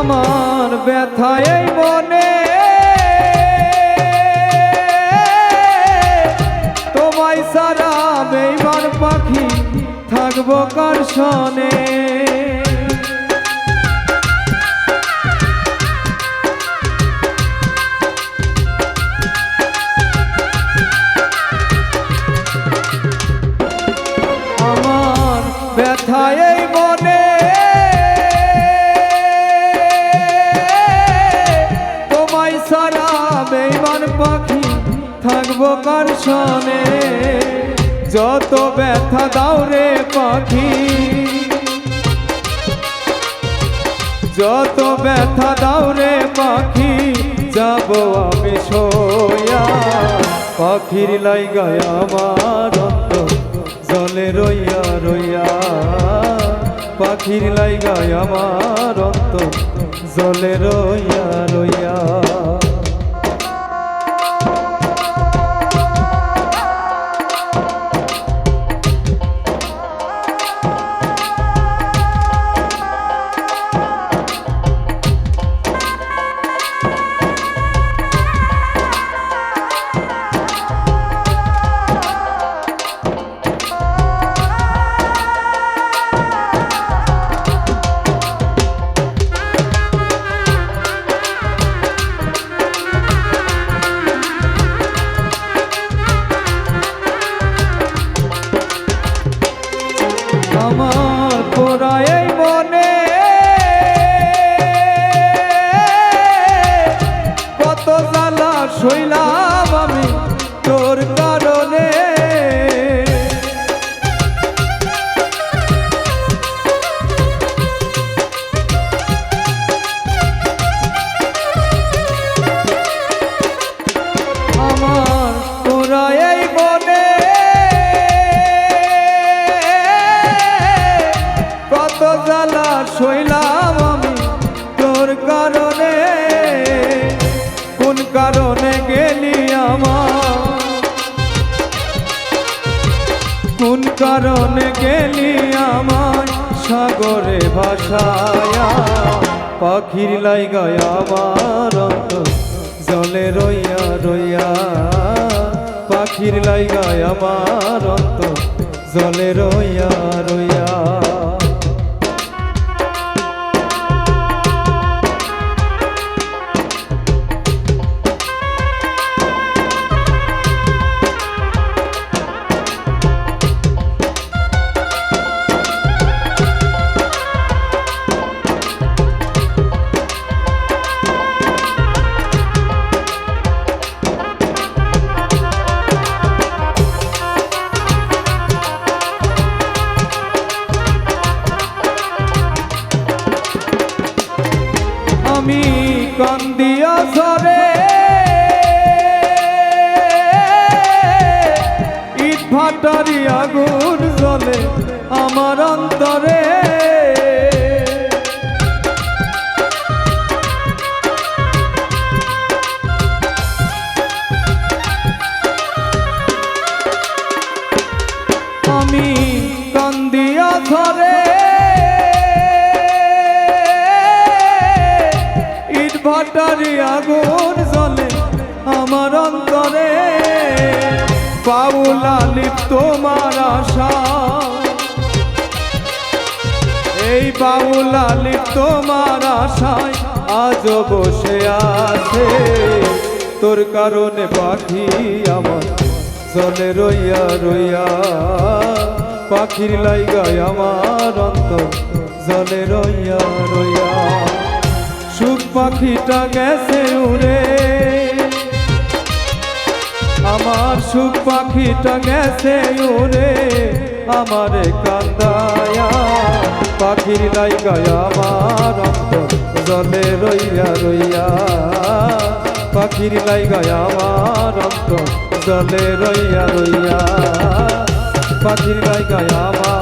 আমার ব্যথায় মনে। তোমায় সারা বেইবার পাখি থাকব কার সনে? থাকব কার সনে? যত ব্যথা দাও রে পাখি। যত ব্যথা দাও রে পাখি, যাব আমি সোয়া। পাখির লাইগায় আমার অন্তর জলে রইয়া রইয়া। পাখির লাই লাইগায় আমার জলে রইয়া রইয়া। জ্বালা শৈলাম আমি। তোর কারণে, কোন কারণে গেলি আমার? কোন কারণে গেলি আমার? সাগরে ভাসায়া, পাখির লাইগায় আমার জলে রইয়া রইয়া, পাখির লাইগায় আমার অন্তর। জলে রইয়া রইয়া আমি কান্দিয়া সরে। ইট ভাটারি আগুন জ্বলে আমার অন্তরে। ভাটারি আগুন জ্বলে আমার অন্তরে। পাউলা লিপ্ত তোমার আশা। এই বাউলা লিপ্ত তোমার আশায় আজ বসে আছে। তোর কারণে পাখি আমার জলে রইয়া রইয়া। পাখির লাইগায় আমার অন্তর জলে রইয়া রইয়া। পাখিটা গেছে উড়ে। আমার সুখ পাখিটা গেছে উড়ে। আমারে কান্দায়া পাখির লাইগায় আমার অন্তর জলে রইয়া রইয়া। পাখির লাইগায় আমার অন্তর জলে রইয়া রইয়া। পাখির লাইগায় আমার